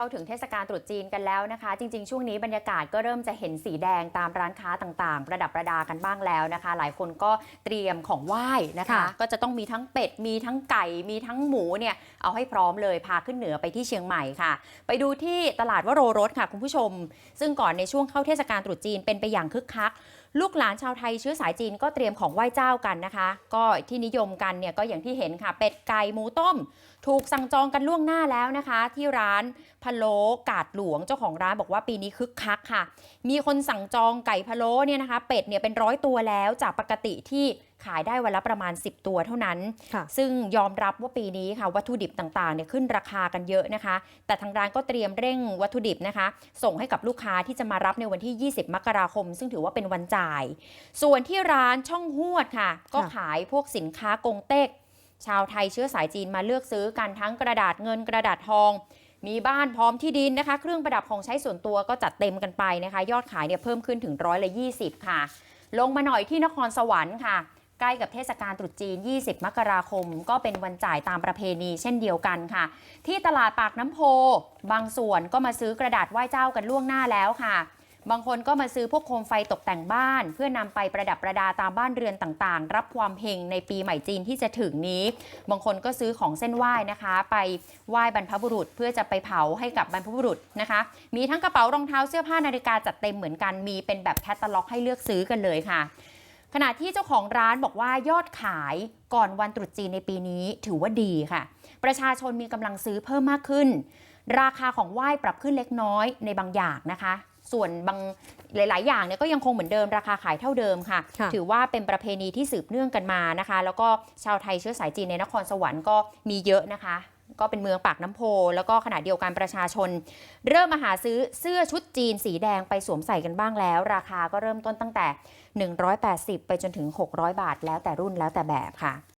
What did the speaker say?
เข้าถึงเทศกาลตรุษจีนกันแล้วนะคะ จริง ๆ ช่วงนี้บรรยากาศก็เริ่มจะเห็นสีแดงตามร้านค้าต่างๆ ประดับประดากันบ้างแล้วนะคะ หลายคนก็เตรียมของไหว้นะคะค่ะก็จะต้องมีทั้งเป็ด มีทั้งไก่ มีทั้งหมูเนี่ยเอาให้พร้อมเลยพาขึ้นเหนือไปที่เชียงใหม่ค่ะ ไปดูที่ตลาดวโรรสค่ะคุณผู้ชม ซึ่งก่อนในช่วงเข้าเทศกาลตรุษจีนเป็นไปอย่างคึกคักลูกหลานชาวไทยเชื้อสายจีนก็เตรียมของไหว้เจ้ากันนะคะ ก็ที่นิยมกันเนี่ยก็อย่างที่เห็นค่ะ เป็ดไก่หมูต้ม ถูกสั่งจองกันล่วงหน้าแล้วนะคะ ที่ร้านพะโล้กาดหลวงเจ้าของร้านบอกว่าปีนี้คึกคักค่ะ มีคนสั่งจองไก่พะโล้เนี่ยนะคะ เป็ดเนี่ยเป็นร้อยตัวแล้วจากปกติที่ ขายได้วันละประมาณ 10 ตัวเท่านั้นค่ะซึ่งยอมรับว่าปีนี้ค่ะวัตถุดิบต่างๆเนี่ยขึ้นราคากันเยอะนะคะ แต่ทางร้านก็เตรียมเร่งวัตถุดิบนะคะ ส่งให้กับลูกค้าที่จะมารับในวันที่ 20 มกราคม ซึ่งถือว่าเป็นวันจ่าย ส่วนที่ร้านช่องหวดค่ะ ก็ค่ะขายพวกสินค้ากงเต็ก ชาวไทยเชื้อสายจีนมาเลือกซื้อกันทั้งกระดาษเงินกระดาษทองมีบ้านพร้อมที่ดินนะคะ เครื่องประดับของใช้ส่วนตัวก็จัดเต็มกันไปนะคะ ยอดขายเนี่ยเพิ่มขึ้นถึงร้อยละ20ค่ะ ลงมาหน่อยที่นครสวรรค์ค่ะ ใกล้กับเทศกาลตรุษจีน 20 มกราคม ก็เป็นวันจ่ายตามประเพณีเช่นเดียวกันค่ะ ที่ตลาดปากน้ำโพ บางส่วนก็มาซื้อกระดาษไหว้เจ้ากันล่วงหน้าแล้วค่ะ บางคนก็มาซื้อพวกโคมไฟตกแต่งบ้าน เพื่อนำไปประดับประดาตามบ้านเรือนต่างๆ รับความเฮงในปีใหม่จีนที่จะถึงนี้ บางคนก็ซื้อของเส้นไหว้นะคะ ไปไหว้บรรพบุรุษ เพื่อจะไปเผาให้กับบรรพบุรุษนะคะ มีทั้งกระเป๋ารองเท้าเสื้อผ้านาฬิกาจัดเต็มเหมือนกันมีเป็นแบบแคตตาล็อกให้เลือกซื้อกันเลยค่ะ ขณะที่เจ้าของร้านบอกว่ายอดขายก่อนวันตรุษจีนในปีนี้ถือว่าดีค่ะ ประชาชนมีกำลังซื้อเพิ่มมากขึ้น ราคาของไหว้ปรับขึ้นเล็กน้อยในบางอย่างนะคะ ส่วนบางหลาย ๆ อย่างเนี่ยก็ยังคงเหมือนเดิมราคาขายเท่าเดิมค่ะค่ะถือว่าเป็นประเพณีที่สืบเนื่องกันมานะคะ แล้วก็ชาวไทยเชื้อสายจีนในนครสวรรค์ก็มีเยอะนะคะ ก็เป็นเมืองปากน้ำโพ แล้วก็ขณะเดียวกันประชาชน เริ่มมาหาซื้อเสื้อชุดจีนสีแดงไปสวมใส่กันบ้างแล้ว ราคาก็เริ่มต้นตั้งแต่ 180 ไปจนถึง 600 บาท แล้วแต่รุ่นแล้วแต่แบบค่ะ